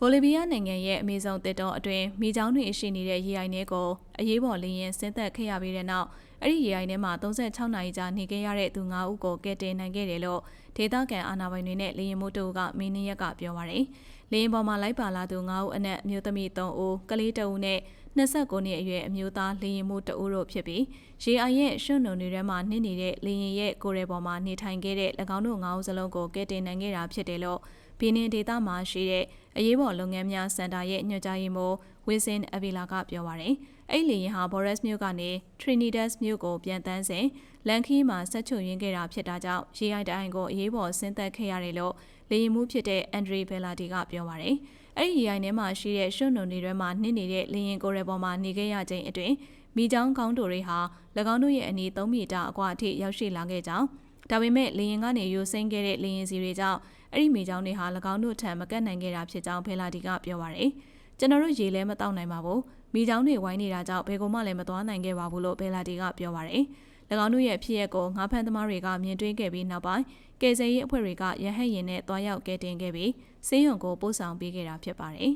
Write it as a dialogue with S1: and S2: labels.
S1: ဘိုလီဗီးယားနိုင်ငံရဲ့အမေဇုံတစ်တောအတွင်းမိချောင်းတွေရှိနေတဲ့ရေအိုင်တွေကိုအရေးပေါ်လေရင်ဆင်းသက်ခဲ့ရပြီးတဲ့နောက်အဲ့ဒီရေအိုင်ထဲမှာ36နာရီကြာနေခဲ့ရတဲ့သူ9ဦးကိုကယ်တင်နိုင်ခဲ့တယ်လို့ဒေသခံအာဏာပိုင်တွေနဲ့လေရင်မိုးတို့ကမင်းနရက်ကပြောပါရယ်လေရင်ပေါ်မှာလိုက်ပါလာသူ9ဦးအနက်အမျိုးသမီး3ဦးကလေး2ဦးနဲ့ 29နှစ်အရွယ်အမျိုးသားလေရင်မိုး2ဦးတို့ဖြစ်ပြီးရေအိုင်ရဲ့ရွှွန့်နုံတွေထဲမှာနှင်းနေတဲ့လေရင်ရဲ့ကိုယ်ရဲပေါ်မှာနေထိုင်ခဲ့တဲ့၎င်းတို့9ဦးစလုံးကိုကယ်တင်နိုင်ခဲ့တာဖြစ်တယ်လို့ဘီနင်ဒေသမှာရှိတဲ့အရေးပေါ်လုပ်ငန်းများစင်တာရဲ့ညွှန်ကြားရေးမှူးဝင်းစင်အဗီလာကပြောပါရယ်အဲ့လေရင်ဟာဘော်ရက်စ်မြို့ကနေထရီနီဒတ်မြို့ကိုပြန်တန်းစဉ်လန်ခီးမှာဆက်ချုပ်ရင်းခဲ့တာဖြစ်တာကြောင့်ရေအိုင်တိုင်းကိုအရေးပေါ်ဆင်းသက်ခဲ့ရတယ်လို့လေရင်မှုဖြစ်တဲ့အန်ဒရီဘယ်လာဒီကပြောပါရယ် အဲ့ဒီရေအိုင်ထဲမှာရှိတဲ့ရွှွန့်နုံတွေထဲမှာနှင်းနေတဲ့လေရင်ကိုယ်ရဲပေါ်မှာနေခဲ့ရခြင်းအတွင်းမိချောင်းကောင်းတိုတွေဟာ၎င်းတို့ရဲ့အနီး3မီတာအကွာအထိရောက်ရှိလာခဲ့ကြောင်းဒါပေမဲ့လေရင်ကနေယူဆင်းခဲ့တဲ့လေရင်စီတွေကြောင့်အဲ့ဒီမိချောင်းတွေဟာ၎င်းတို့ထံမကတ်နိုင်ခဲ့တာဖြစ်ကြောင်းဖဲလာဒီကပြောပါရယ် ကျွန်တော်တို့ရေလဲမတောက်နိုင်ပါဘူးမိချောင်းတွေဝိုင်းနေတာကြောင့်ဘယ်ကောမှလည်းမသွားနိုင်ခဲ့ပါဘူးလို့ဖဲလာဒီကပြောပါရယ်၎င်းတို့ရဲ့ဖြစ်ရက်ကိုငါးဖန်သမားတွေကမြင်တွေ့ခဲ့ပြီးနောက်ပိုင်းကယ်ဆယ်ရေးအဖွဲ့တွေကရဟတ်ရင်နဲ့တွားရောက်ကယ်တင်ခဲ့ပြီးစေးရုံကိုပို့ဆောင်ပေးခဲ့တာဖြစ်ပါတယ်